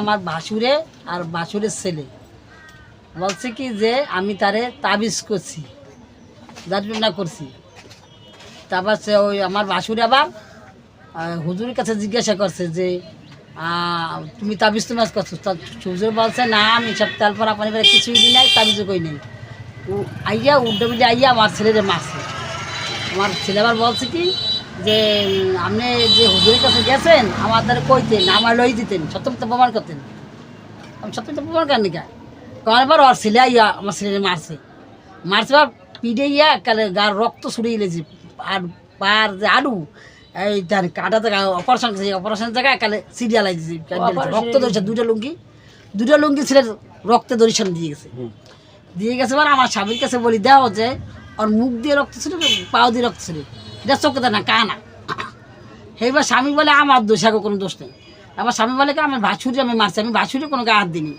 আমার ভাসুরে আর ভাসুরের ছেলে। বলছে কি যে আমি তারে তাবিজ করছি দাঁড়িয়ে করছি। তারপর সে ওই আমার ভাসুরে আবার হুজুরের কাছে জিজ্ঞাসা করছে যে তুমি তাবিজ তোমাজ করছ? হুজুর বলছে, না, আমি সব তাল পরা পানি পরে কিছুই দিই নাই, তাবিজও করি নেই। আইয়া উল্টো আইয়া আমার ছেলেরে মারছে। আমার ছেলে আবার বলছে কি যে আপনি যে হুজুরের কাছে গেছেন আমার দ্বারা কইতেন আমার লই দিতেন সত্যমিত প্রমাণ করতেন। আমি সত্যমিত প্রমাণ করেন নিকা? কারণ এবার ওর ছেলে আইয়া আমার ছেলে মারছে। মারছে আর পিঠে ইয়া কালে গার রক্ত ছড়িয়ে গেছে আর পার যে আলু এই তার কাটাতে অপারেশন করছে অপারেশনের জায়গায় কালে সিরিয়াল দিয়েছে? রক্ত ধরেছে দুটো লুঙ্গি দুটো লুঙ্গি ছেলের রক্তে দরিশন দিয়ে গেছে। দিয়ে গেছে এবার আমার স্বামীর কাছে বলি দেওয়া যে ওর মুখ দিয়ে রক্ত ছিল পাও দিয়ে রক্ত ছিল? এটা চোখে না, কানা সেইবার স্বামী বলে আমার দোষ আগে কোনো দোষ নেই। আমার স্বামী বলে কি আমার ভাসুরি, আমি মারছি, আমি ভাসুরি, কোনো গা হাত দিইনি।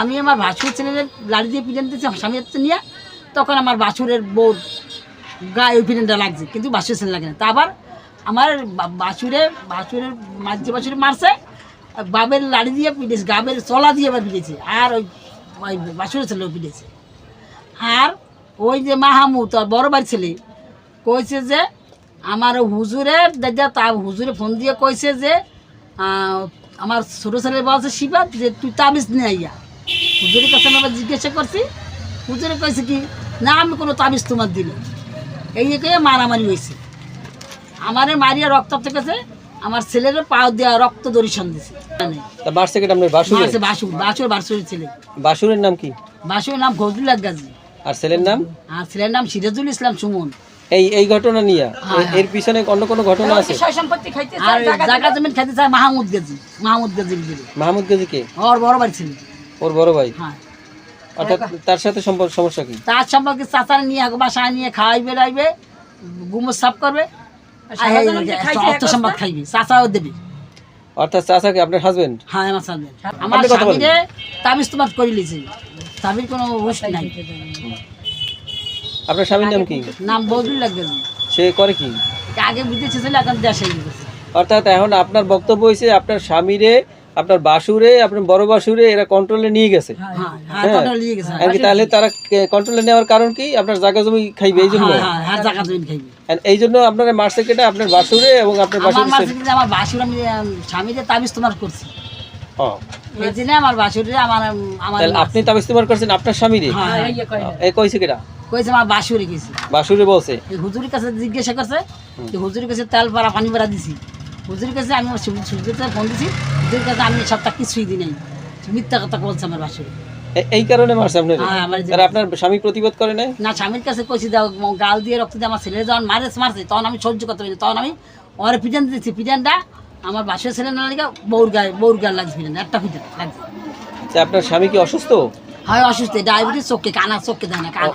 আমি আমার ভাসুর ছেলেদের লাড়ি দিয়ে পিটান দিয়েছি স্বামী হাতে নিয়ে, তখন আমার বাছুরের বউর গায়ে ওই পিটানটা লাগছে, কিন্তু বাছুর ছেলে লাগে না। তা আবার আমার বাছুরে বাছুরের মাঝে বাছুরে মারছে বাবের লাড়ি দিয়ে পিটেছে গাবের চলা দিয়ে আবার পিটেছে, আর ওই ওই বাছুরের ছেলেও পিটেছে। আর ওই যে মাহমুদ আর বড় বাড়ির ছেলে, কইছে যে আমার হুজুরের দাদা তা হুজুরে ফোন দিয়ে কইছে যে আমার ছোটো ছেলে বলছে শিবাত যে তুই তাবিজ নিয়ে আইয়া। হুজুরের কাছে আমি জিজ্ঞাসা করছি হুজুরে কইছে কি না আমি কোনো তাবিজ তোমার দিলে এই কে মারামারি হয়েছে আমারে মারিয়া রক্ত থেকেছে আমার ছেলের পাও দেওয়া রক্ত দরিশন দিছে। বাসুরের নাম কি? বাসুরের নাম ফজলুল্লাহ গাজী আর ছেলের নাম? আর ছেলের নাম সিরাজুল ইসলাম সুমন। এই এই ঘটনা নিয়ে? হ্যাঁ, এর পিছনে অন্য কোনো ঘটনা আছে? আর জায়গা জমিন খাইতে চায় মাহমুদ গাজী মাহমুদ দিলে মাহমুদ গাজীকে ওর বড় বাড়ি ছিল। ওর বড় ভাই? হ্যাঁ। অর্থাৎ তার সাথে সম্পর্ক সমস্যা কি? তার সম্পর্কে চাচার নিয়ে বাসায় নিয়ে গুমো সাফ করবে। অর্থ সম্পদ খাইবে চাচাও দেবে। অর্থাৎ চাচাকে আপনার হাজবেন্ড হ্যাঁ আমার সামনে আমার। স্বামীরে তাবিজ তোমার করে লিছি। তাবির কোনো হুশ নাই। আপনার স্বামীর নাম কি? নাম বদল লাগবে সে করে কি? আগে বিদেশে ছিল এখন দেশে অর্থাৎ এখন আপনার বক্তব্য হয়েছে আপনার স্বামীরে আপনার বাসুরে আপনার বড় বাসুরে এরা কন্ট্রোলে নিয়ে গেছে। হ্যাঁ হ্যাঁ হ্যাঁ। নিয়ে গেছে। আর তাহলে তারা কন্ট্রোলে নেওয়ার কারণ কি? আপনার জায়গা জমি খাইবে এই জন্য? হ্যাঁ হ্যাঁ হ্যাঁ এই জন্য আপনার মারছে কেটে আপনার বাসুরে এবং আপনার বাসুরে আমার বাসুর আমি স্বামীরে তাবিজ তোমার করছি। আমার বাসুরে আমার আপনি তাবিজ ইস্তেমাল করছেন আপনার স্বামীরে? হ্যাঁ, হ্যাঁ। এই কইছে কেটা কইছে আমার বাসুরে গেছি। বাসুরে বলছে? হুজুরের কাছে জিজ্ঞাসা করছে যে হুজুরের কাছে তেল পাড়া পানি পাড়া দিছি। হুজুরের কাছে আমি সূর্যের ফোন দিছি হুজুরের কাছে আমি সপ্তাহ কিছুই দিই নাই। মিথ্যা কথা বলছে আমার বাসুরে এই কারণে মারছে আপনার? হ্যাঁ, তার আপনার স্বামী প্রতিবাদ করে নাই? না স্বামীর কাছে কইছি দাও গাল দিয়ে রক্ত দিয়ে আমার ছেলে যখন মারে মারছে তখন আমি সহ্য করতে পারি তখন আমি ওর পিটান দিয়েছি পিটানটা আমার বাসের ছেলে না লাগে বউর গায়ে বউর গায়ে লাগছে পিটান একটা পিটান লাগছে। আপনার স্বামী কি অসুস্থ? হয় অসুস্থ ডায়াবেটিস চোখে কানা চোখে দেয় না কান।